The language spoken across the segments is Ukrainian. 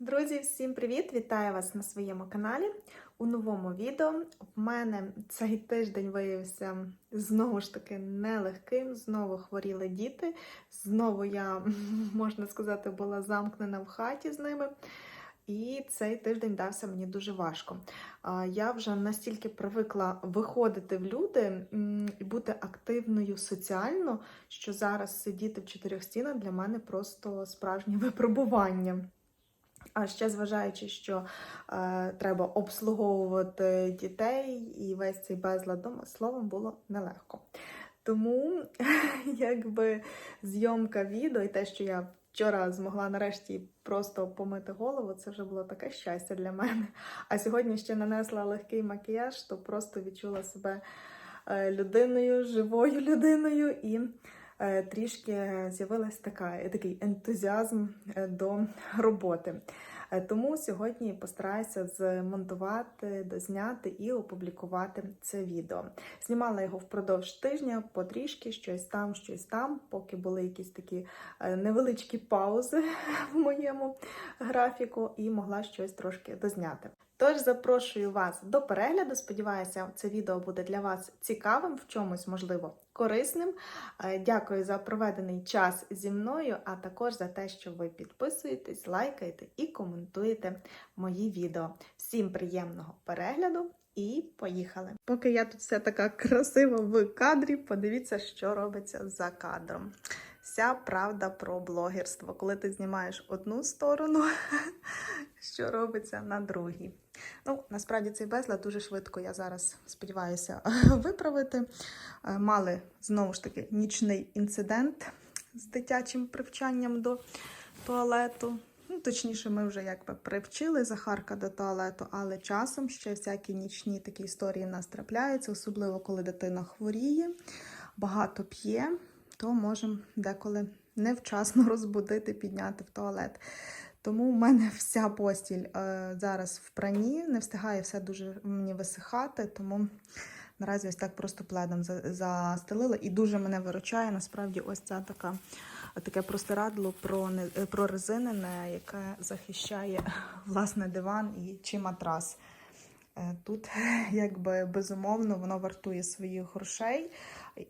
Друзі, всім привіт! Вітаю вас на своєму каналі. У новому відео в мене цей тиждень виявився знову ж таки нелегким. Знову хворіли діти. Знову я, можна сказати, була замкнена в хаті з ними. І цей тиждень дався мені дуже важко. Я вже настільки привикла виходити в люди і бути активною соціально, що зараз сидіти в чотирьох стінах для мене просто справжнє випробування. А ще зважаючи, що е, треба обслуговувати дітей і весь цей безлад дома, словом, було нелегко. Тому, якби зйомка відео і те, що я вчора змогла нарешті просто помити голову, це вже було таке щастя для мене. А сьогодні ще нанесла легкий макіяж, то просто відчула себе е, людиною, живою людиною і. Е, Трішки з'явилась така такий ентузіазм е, до роботи. Е, Тому сьогодні постараюся змонтувати, дозняти і опублікувати це відео. Знімала його впродовж тижня, потрішки, щось там, щось там, поки були якісь такі е, невеличкі паузи в моєму графіку, і могла щось трошки дозняти. Тож запрошую вас до перегляду. Сподіваюся, це відео буде для вас цікавим, в чомусь можливо корисним. Е, Дякую за проведений час зі мною, а також за те, що ви підписуєтесь, лайкаєте і коментуєте мої відео. Всім приємного перегляду і поїхали! Поки я тут вся така красива в кадрі, подивіться, що робиться за кадром. Вся правда про блогерство. Коли ти знімаєш одну сторону, що робиться на другій. Ну, насправді цей безлад дуже швидко я зараз сподіваюся виправити. Е, Мали знову ж таки нічний інцидент з дитячим привчанням до туалету. Ну, точніше, ми вже якби привчили Захарка до туалету, але часом ще всякі нічні такі історії в нас трапляються, особливо коли дитина хворіє, багато п'є, то можемо деколи невчасно розбудити, підняти в туалет. Тому в мене вся постіль е, зараз в прані, не встигає все дуже мені висихати, тому наразі ось так просто пледом за- застелила. І дуже мене виручає насправді ось ця така, таке простирадло про, про резинене, яке захищає власне диван і чи матрас. Е, Тут, якби безумовно, воно вартує своїх грошей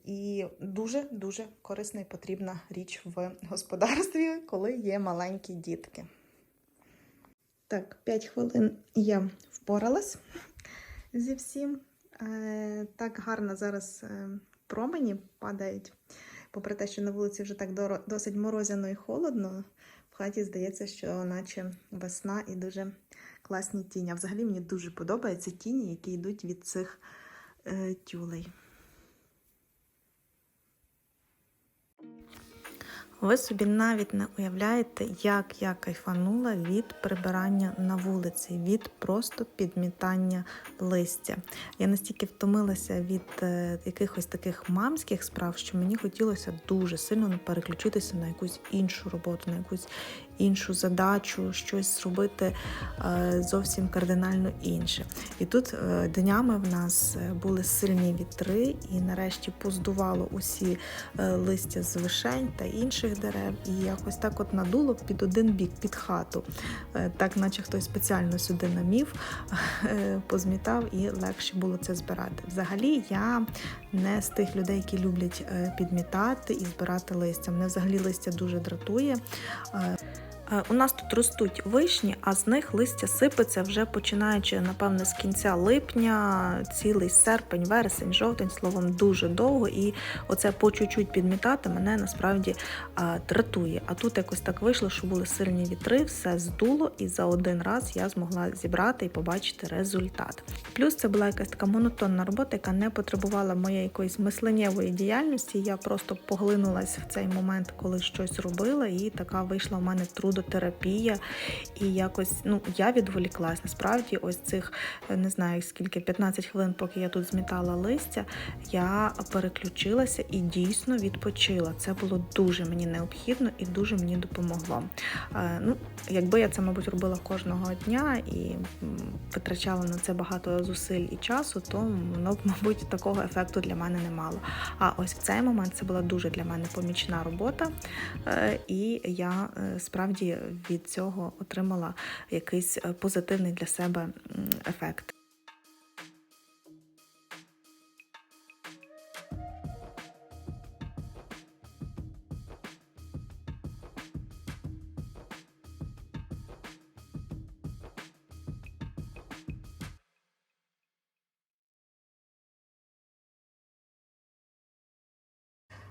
і дуже-дуже корисна і потрібна річ в господарстві, коли є маленькі дітки. Так, 5 хвилин я впоралась зі всім. Е, Так гарно зараз е, промені падають. Попри те, що на вулиці вже так досить морозяно і холодно, в хаті здається, що наче весна і дуже класні тіні. А взагалі мені дуже подобаються тіні, які йдуть від цих е, тюлей. Ви собі навіть не уявляєте, як я кайфанула від прибирання на вулиці, від просто підмітання листя. Я настільки втомилася від е, якихось таких мамських справ, що мені хотілося дуже сильно переключитися на якусь іншу роботу, на якусь іншу задачу, щось зробити е, зовсім кардинально інше. І тут е, днями в нас е, були сильні вітри, і нарешті поздувало усі листя з вишень та інших дерев, і якось так от надуло під один бік, під хату, так наче хтось спеціально сюди намів, позмітав і легше було це збирати. Взагалі, я не з тих людей, які люблять підмітати і збирати листя. Мене взагалі листя дуже дратує. Е, Е, У нас тут ростуть вишні, а з них листя сипеться вже починаючи, напевне, з кінця липня, цілий серпень, вересень, жовтень, словом, дуже довго. І оце по чуть-чуть підмітати мене насправді дратує. А тут якось так вийшло, що були сильні вітри, все здуло, і за один раз я змогла зібрати і побачити результат. Плюс це була якась така монотонна робота, яка не потребувала моєї якоїсь мисленнєвої діяльності. Я просто поглинулася в цей момент, коли щось робила, і така вийшла в мене трудотерапія. І якось ну я відволіклась. Насправді, ось цих е, не знаю скільки 15 хвилин, поки я тут змітала листя, я переключилася і дійсно відпочила. Це було дуже мені необхідно і дуже мені допомогло. Е, Ну, якби я це, мабуть, робила кожного дня і витрачала на це багато зусиль і часу, то воно б, мабуть, такого ефекту для мене не мало. А ось в цей момент це була дуже для мене помічна робота, е, і я справді і від цього отримала якийсь е, позитивний для себе ефект.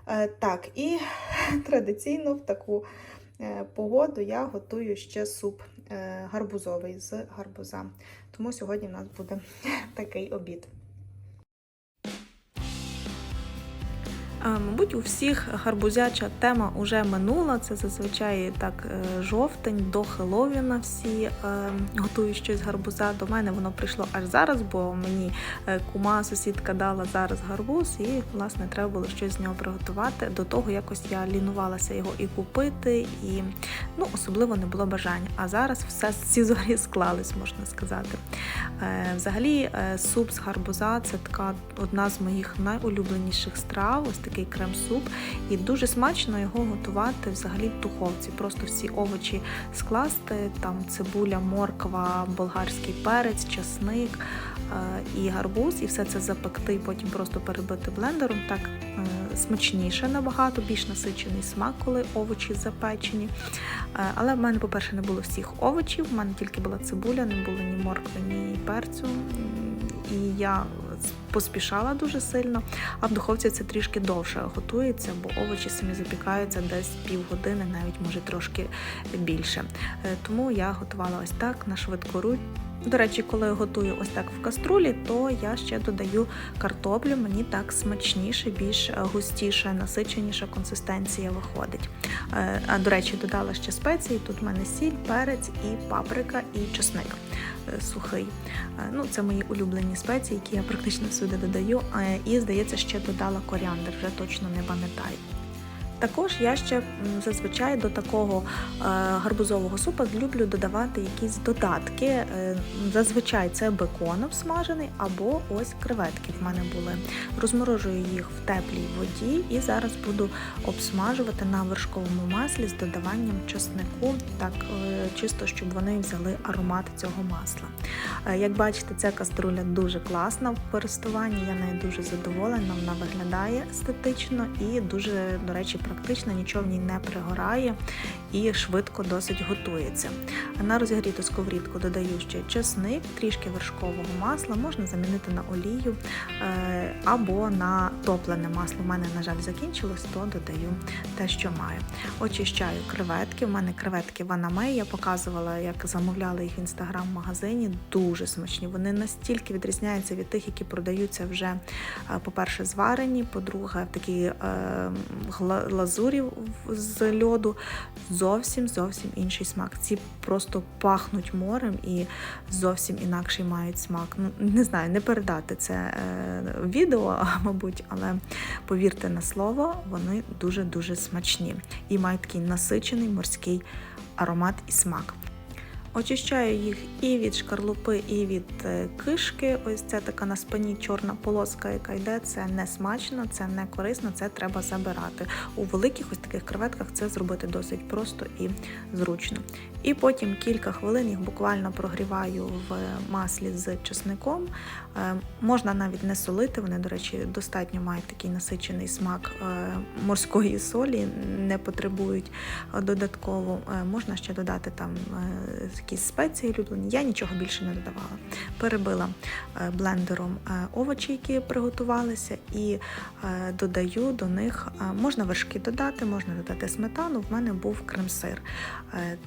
Е, Так, і традиційно в таку погоду я готую ще суп е, гарбузовий з гарбуза. Тому сьогодні в нас буде такий обід. Мабуть, у всіх гарбузяча тема вже минула. Це зазвичай так е, жовтень до Хеловіна всі е, готують щось з гарбуза. До мене воно прийшло аж зараз, бо мені е, кума, сусідка дала зараз гарбуз, і власне треба було щось з нього приготувати. До того якось я лінувалася його і купити, і ну особливо не було бажання. А зараз все ці зорі склались, можна сказати. Взагалі, суп з гарбуза це така одна з моїх найулюбленіших страв. Такий крем-суп. І дуже смачно його готувати взагалі в духовці. Просто всі овочі скласти, там цибуля, морква, болгарський перець, часник е, і гарбуз, і все це запекти, потім просто перебити блендером. Так е, смачніше набагато, більш насичений смак, коли овочі запечені. Е, Але в мене, по-перше, не було всіх овочів, в мене тільки була цибуля, не було ні моркви, ні перцю. І я поспішала дуже сильно, а в духовці це трішки довше готується, бо овочі самі запікаються десь півгодини, навіть може трошки більше. Е, Тому я готувала ось так на швидку руч. До речі, коли готую ось так в каструлі, то я ще додаю картоплю, мені так смачніше, більш е, густіше, насиченіша консистенція виходить. Е, А до речі, додала ще спеції. Тут в мене сіль, перець і паприка, і чесник е, сухий. Ну, це мої улюблені спеції, які я практично всюди додаю. І здається, ще додала коріандр, вже точно не пам'ятаю. Також я ще зазвичай до такого е, гарбузового супа люблю додавати якісь додатки. Е, зазвичай це бекон обсмажений або ось креветки в мене були. Розморожую їх в теплій воді і зараз буду обсмажувати на вершковому маслі з додаванням чеснику, так е, чисто, щоб вони взяли аромат цього масла. Як бачите, ця каструля дуже класна в користуванні. Я нею дуже задоволена. Вона виглядає естетично і дуже, до речі, практично нічого в ній не пригорає і швидко досить готується. На розігріту сковорідку додаю ще чесник, трішки вершкового масла, можна замінити на олію е, або на топлене масло. У мене, на жаль, закінчилось, то додаю те, що маю. Очищаю креветки. У мене креветки Ванаме. Я показувала, як замовляли їх в інстаграм-магазині. Дуже смачні. Вони настільки відрізняються від тих, які продаються вже, е, по-перше, зварені, по-друге, в такій гла- лазурі в- з льоду. Зовсім зовсім інший смак. Ці просто пахнуть морем і зовсім інакший мають смак. Ну не знаю, не передати це е, відео, мабуть, але повірте на слово, вони дуже дуже смачні і мають такий насичений морський аромат і смак. Очищаю їх і від шкарлупи, і від е, кишки. Ось це така на спині чорна полоска, яка йде. Це не смачно, це не корисно, це треба забирати. У великих ось таких креветках це зробити досить просто і зручно. І потім кілька хвилин їх буквально прогріваю в маслі з чесником. Е, Можна навіть не солити, вони, до речі, достатньо мають такий насичений смак е, морської солі, не потребують е, додатково. Можна ще додати там якісь спеції улюблені. Я нічого більше не додавала. Перебила блендером овочі, які приготувалися, і додаю до них, можна вершки додати, можна додати сметану. В мене був крем-сир.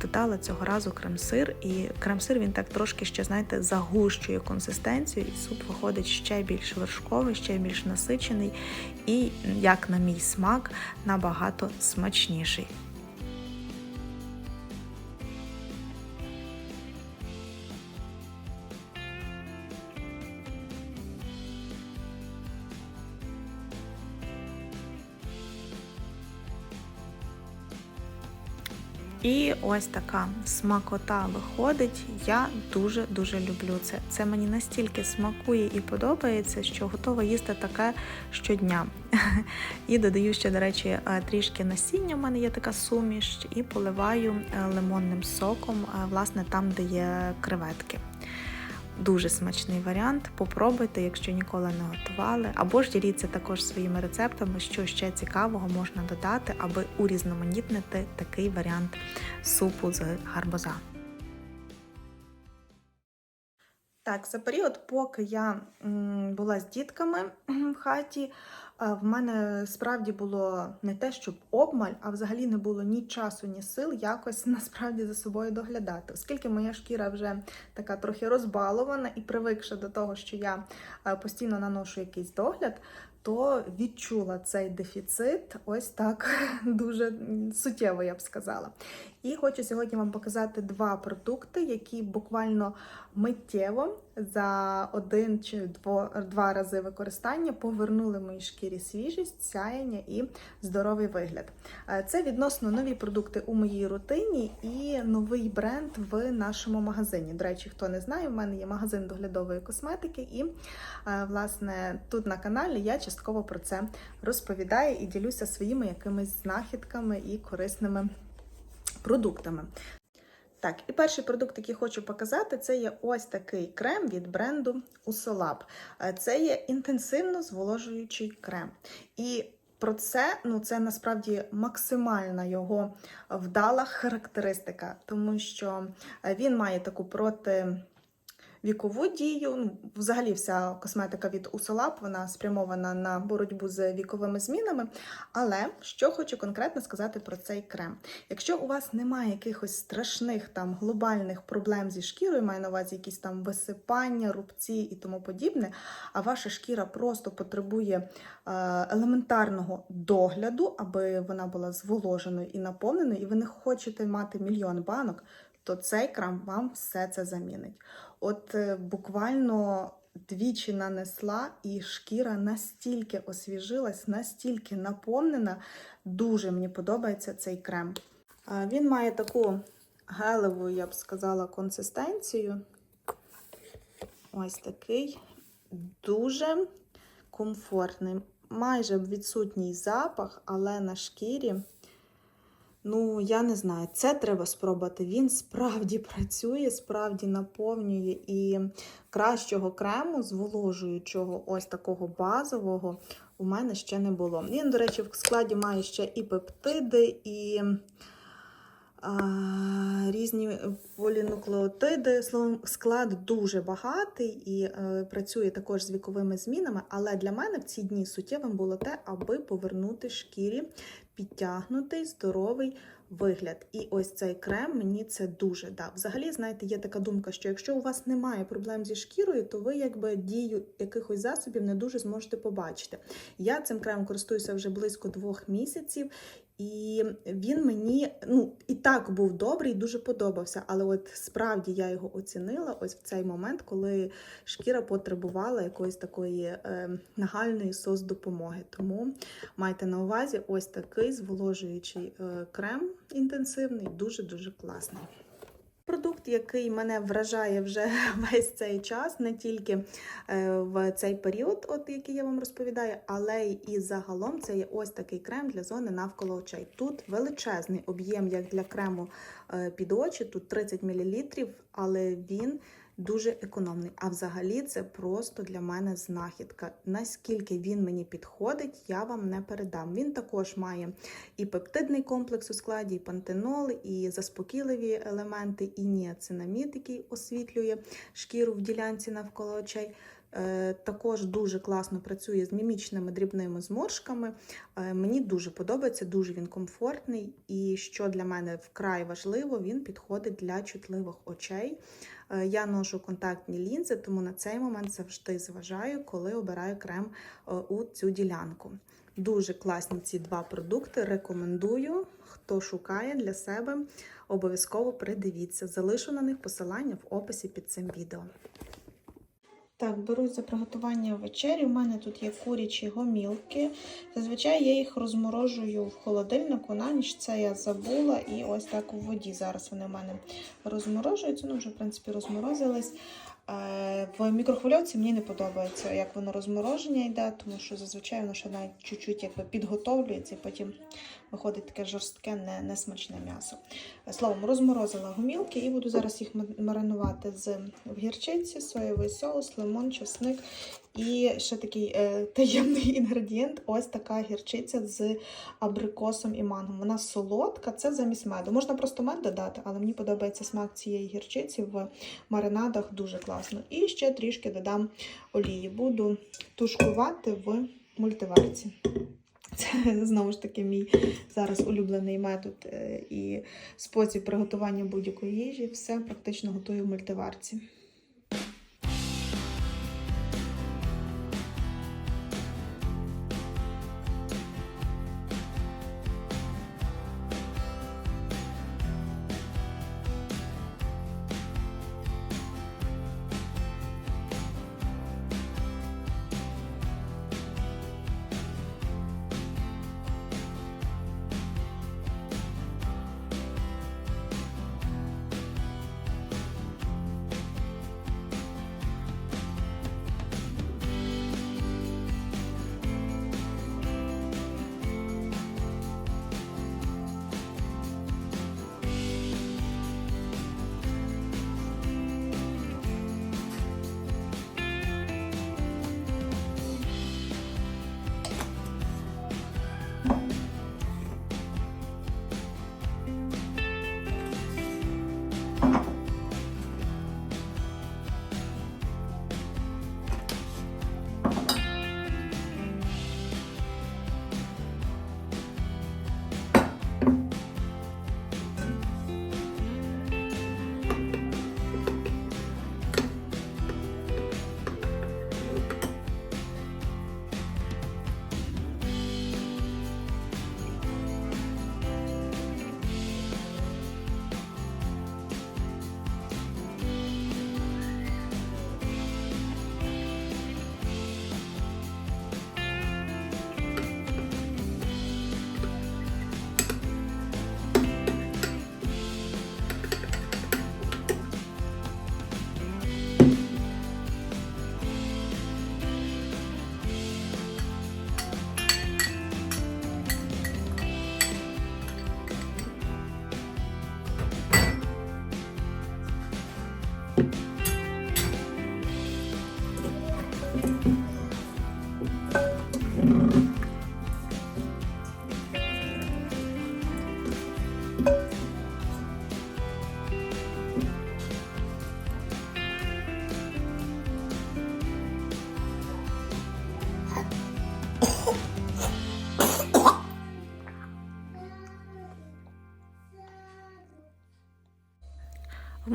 Додала цього разу крем-сир, і крем-сир він так трошки ще, знаєте, загущує консистенцію, і суп виходить ще більш вершковий, ще більш насичений, і, як на мій смак, набагато смачніший. І ось така смакота виходить. Я дуже-дуже люблю це. Це мені настільки смакує і подобається, що готова їсти таке щодня. І додаю ще, до речі, е, трішки насіння. У мене є така суміш, і поливаю е, лимонним соком, е, власне, там, де є креветки. Дуже смачний варіант. Попробуйте, якщо ніколи не готували. Або ж діліться також своїми рецептами, що ще цікавого можна додати, аби урізноманітнити такий варіант супу з гарбуза. Так, за період, поки я була з дітками в хаті, в мене справді було не те, щоб обмаль, а взагалі не було ні часу, ні сил якось насправді за собою доглядати. Оскільки моя шкіра вже така трохи розбалована і привикша до того, що я е, постійно наношу якийсь догляд, то відчула цей дефіцит ось так дуже суттєво, я б сказала. І хочу сьогодні вам показати два продукти, які буквально миттєво за один чи два рази використання повернули моїй шкірі свіжість, сяяння і здоровий вигляд. Е, Це відносно нові продукти у моїй рутині і новий бренд в нашому магазині. До речі, хто не знає, в мене є магазин доглядової косметики, і е, власне тут на каналі я частково про це розповідаю і ділюся своїми якимись знахідками і корисними продуктами. Так, і перший продукт, який хочу показати, це є ось такий крем від бренду Usolab. Е, Це є інтенсивно зволожуючий крем. І про це ну це насправді максимальна його вдала характеристика, тому що е, він має таку проти. Вікову дію, ну, взагалі вся косметика від Usolab, вона спрямована на боротьбу з віковими змінами. Але що хочу конкретно сказати про цей крем. Якщо у вас немає якихось страшних там глобальних проблем зі шкірою, маю на увазі якісь там висипання, рубці і тому подібне, а ваша шкіра просто потребує е, елементарного догляду, аби вона була зволоженою і наповненою, і ви не хочете мати мільйон банок, то цей крем вам все це замінить. От е, буквально двічі нанесла, і шкіра настільки освіжилась, настільки наповнена. Дуже мені подобається цей крем. Він має таку гелеву, я б сказала, консистенцію. Ось такий дуже комфортний. Майже відсутній запах, але на шкірі. Ну, я не знаю, це треба спробувати. Він справді працює, справді наповнює і кращого крему, зволожуючого, ось такого базового, у мене ще не було. Він, до речі, в складі має ще і пептиди, і різні полінуклеотиди. Словом, склад дуже багатий і е, працює також з віковими змінами. Але для мене в ці дні суттєвим було те, аби повернути шкірі підтягнутий, здоровий вигляд. І ось цей крем мені це дуже дав. Взагалі, знаєте, є така думка, що якщо у вас немає проблем зі шкірою, то ви якби дію якихось засобів не дуже зможете побачити. Я цим кремом користуюся вже близько двох місяців. І він мені ну і так був добрий, дуже подобався. Але от справді я його оцінила ось в цей момент, коли шкіра потребувала якоїсь такої е, нагальної сос допомоги. Тому майте на увазі ось такий зволожуючий е, крем інтенсивний, дуже дуже класний. Який мене вражає вже весь цей час, не тільки е, в цей період, от який я вам розповідаю, але і загалом це є ось такий крем для зони навколо очей. Тут величезний об'єм, як для крему е, під очі, тут 30 мл, але він дуже економний. А взагалі це просто для мене знахідка. Наскільки він мені підходить, я вам не передам. Він також має і пептидний комплекс у складі, і пантенол, і заспокійливі елементи, і ніацинамід, який освітлює шкіру в ділянці навколо очей. Е, Також дуже класно працює з мімічними дрібними зморшками. Е, Мені дуже подобається, дуже він комфортний. І що для мене вкрай важливо, він підходить для чутливих очей. Е, Я ношу контактні лінзи, тому на цей момент завжди зважаю, коли обираю крем у цю ділянку. Дуже класні ці два продукти. Рекомендую. Хто шукає для себе, обов'язково придивіться. Залишу на них посилання в описі під цим відео. Так, берусь за приготування вечері. У мене тут є курячі гомілки. Зазвичай я їх розморожую в холодильнику на ніч. Це я забула. І ось так у воді. Зараз вони в мене розморожуються. Ну, вже, в принципі, розморозились. Е, В мікрохвильовці мені не подобається, як воно розмороження йде, тому що зазвичай воно ще навіть чуть-чуть якби підготовлюється і потім виходить таке жорстке, не, несмачне м'ясо. Е, Словом, розморозила гумілки і буду зараз їх маринувати з в гірчиці, соєвий соус, лимон, чесник і ще такий е, таємний інгредієнт ось така гірчиця з абрикосом і мангом. Вона солодка, це замість меду. Можна просто мед додати, але мені подобається смак цієї гірчиці в маринадах дуже класно. І ще трішки додам олії. Буду тушкувати в мультиварці. Це знову ж таки мій зараз улюблений метод е, і спосіб приготування будь-якої їжі. Все практично готую в мультиварці.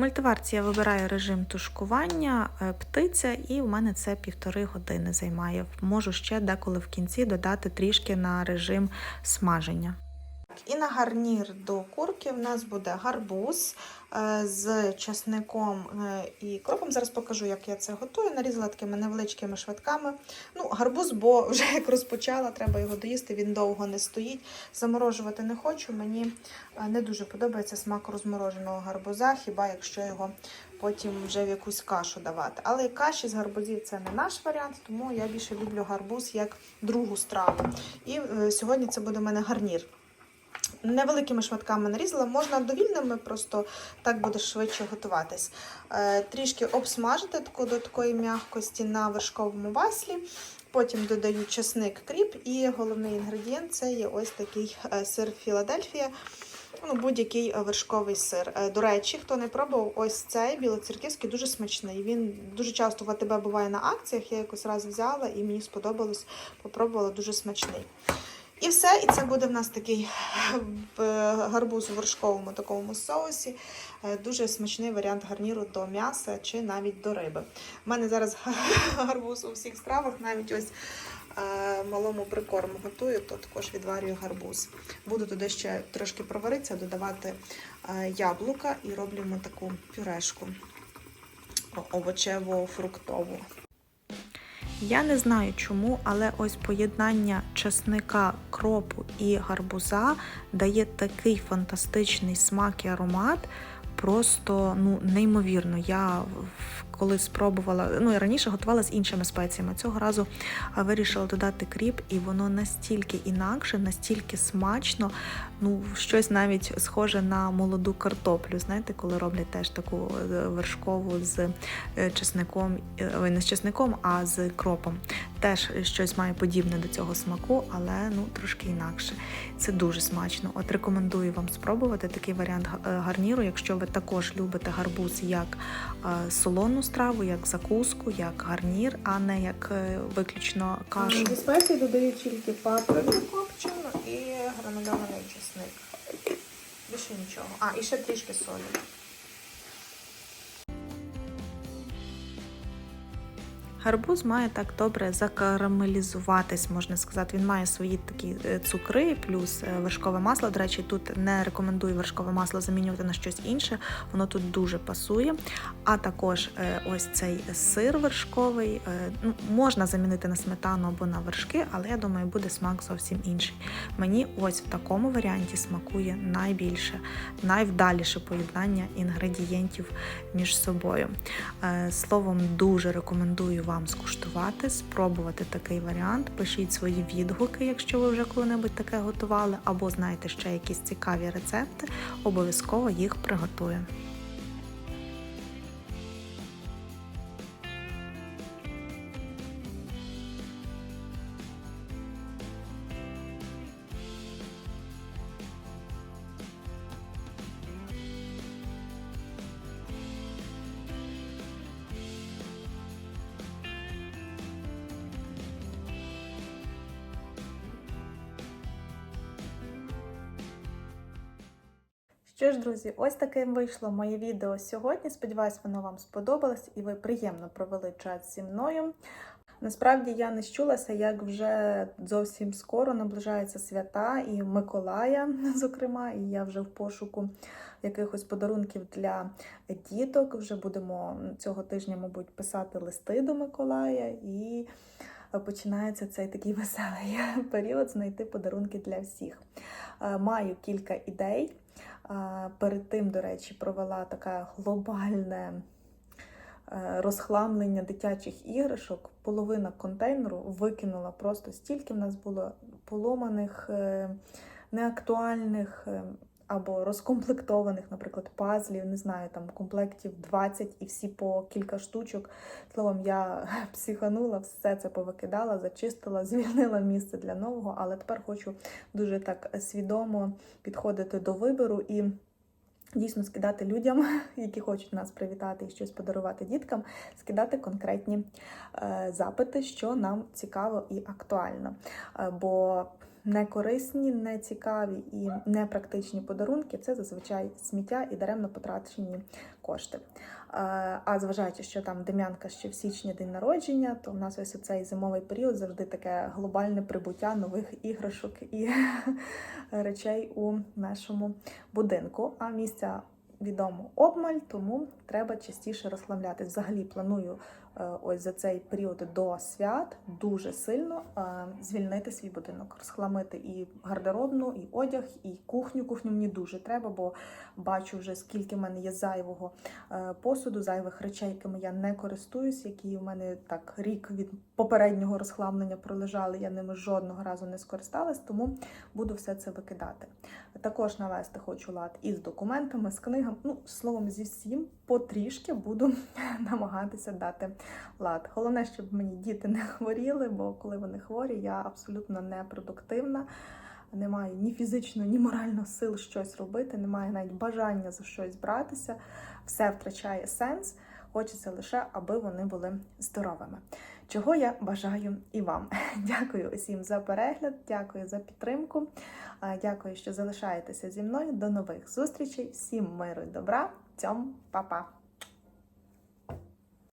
Мультиварці я вибираю режим тушкування, е, птиця, і в мене це півтори години займає. Можу ще деколи в кінці додати трішки на режим смаження. І на гарнір до курки в нас буде гарбуз е, з часником е, і кропом. Зараз покажу, як я це готую. Нарізала такими невеличкими швидками. Ну, гарбуз, бо вже як розпочала, треба його доїсти, він довго не стоїть. Заморожувати не хочу. Мені е, не дуже подобається смак розмороженого гарбуза, хіба якщо його потім вже в якусь кашу давати. Але каші з гарбузів це не наш варіант, тому я більше люблю гарбуз як другу страву. І сьогодні це буде в мене гарнір. Невеликими шматками нарізала, можна довільними, просто так буде швидше готуватись. Е, трішки обсмажити до такої м'якості на вершковому маслі. Потім додаю чесник кріп, і головний інгредієнт це є ось такий е, сир Філадельфія. Ну, будь-який вершковий сир. Е, До речі, хто не пробував, ось цей білоцерківський дуже смачний. Він дуже часто в АТБ буває на акціях. Я якось раз взяла і мені сподобалось, попробувала дуже смачний. І все, і це буде в нас такий гарбуз у вершковому такому соусі. Е, Дуже смачний варіант гарніру до м'яса чи навіть до риби. У мене зараз гарбуз у всіх стравах, навіть ось е, малому прикорму готую, то також відварюю гарбуз. Буду туди ще трошки проваритися, додавати е, яблука і роблю таку пюрешку овочево-фруктову. Я не знаю чому, але ось поєднання чесника, кропу і гарбуза дає такий фантастичний смак і аромат. Просто ну неймовірно. Я в- коли спробувала, ну я раніше готувала з іншими спеціями. Цього разу вирішила додати кріп, і воно настільки інакше, настільки смачно. Ну, щось навіть схоже на молоду картоплю. Знаєте, коли роблять теж таку е, вершкову з е, чесником, е, ой, не з чесником, а з кропом. Теж щось має подібне до цього смаку, але ну трошки інакше. Це дуже смачно. От рекомендую вам спробувати такий варіант гарніру, якщо ви також любите гарбуз як солону страву, як закуску, як гарнір, а не як е, виключно кашу. Зі спеції додаю тільки паприку копчену і гранульований чесник. Більше нічого. А, і ще трішки солі. Гарбуз має так добре закарамелізуватись, можна сказати. Він має свої такі е, цукри, плюс е, вершкове масло. До речі, тут не рекомендую вершкове масло замінювати на щось інше, воно тут дуже пасує. А також е, ось цей сир вершковий. Ну, можна замінити на сметану або на вершки, але я думаю, буде смак зовсім інший. Мені ось в такому варіанті смакує найбільше, найвдаліше поєднання інгредієнтів між собою. Словом, дуже рекомендую вам скуштувати, спробувати такий варіант. Пишіть свої відгуки, якщо ви вже коли-небудь таке готували, або знаєте ще якісь цікаві рецепти, обов'язково їх приготую. Що ж, друзі, ось таким вийшло моє відео сьогодні. Сподіваюсь, воно вам сподобалось і ви приємно провели час зі мною. Насправді я не щулася, як вже зовсім скоро наближаються свята і Миколая, зокрема, і я вже в пошуку якихось подарунків для діток. Вже будемо цього тижня, мабуть, писати листи до Миколая і починається цей такий веселий період знайти подарунки для всіх. Е, Маю кілька ідей. Перед тим, до речі, провела таке глобальне е, розхламлення дитячих іграшок. Половина контейнеру викинула просто стільки в нас було поломаних, е, неактуальних е, або розкомплектованих, наприклад, пазлів, не знаю, там комплектів 20 і всі по кілька штучок. Словом, я психанула, все це повикидала, зачистила, звільнила місце для нового, але тепер хочу дуже так свідомо підходити до вибору і дійсно скидати людям, які хочуть нас привітати і щось подарувати діткам, скидати конкретні е, запити, що нам цікаво і актуально. Е, бо некорисні, нецікаві і непрактичні подарунки це зазвичай сміття і даремно потрачені кошти. Е, А зважаючи, що там Дем'янка ще в січні день народження, то в нас ось у цей зимовий період завжди таке глобальне прибуття нових іграшок і речей у нашому будинку. А місця відомо обмаль, тому треба частіше розслаблятись. Взагалі планую ось за цей період до свят дуже сильно е, звільнити свій будинок, розхламити і гардеробну, і одяг, і кухню. Кухню мені дуже треба, бо бачу вже скільки в мене є зайвого е, посуду, зайвих речей, якими я не користуюсь, які в мене так рік від попереднього розхламлення пролежали. Я ними жодного разу не скористалась, тому буду все це викидати. Також навести хочу лад із документами, з книгами. Ну, словом, зі всім потрішки буду намагатися дати лад. Головне, щоб мені діти не хворіли, бо коли вони хворі, я абсолютно непродуктивна. Не маю ні фізично, ні морально сил щось робити, не маю навіть бажання за щось братися. Все втрачає сенс. Хочеться лише, аби вони були здоровими. Чого я бажаю і вам. Дякую усім за перегляд, дякую за підтримку. Дякую, що залишаєтеся зі мною. До нових зустрічей. Всім миру і добра. Цьом, па-па!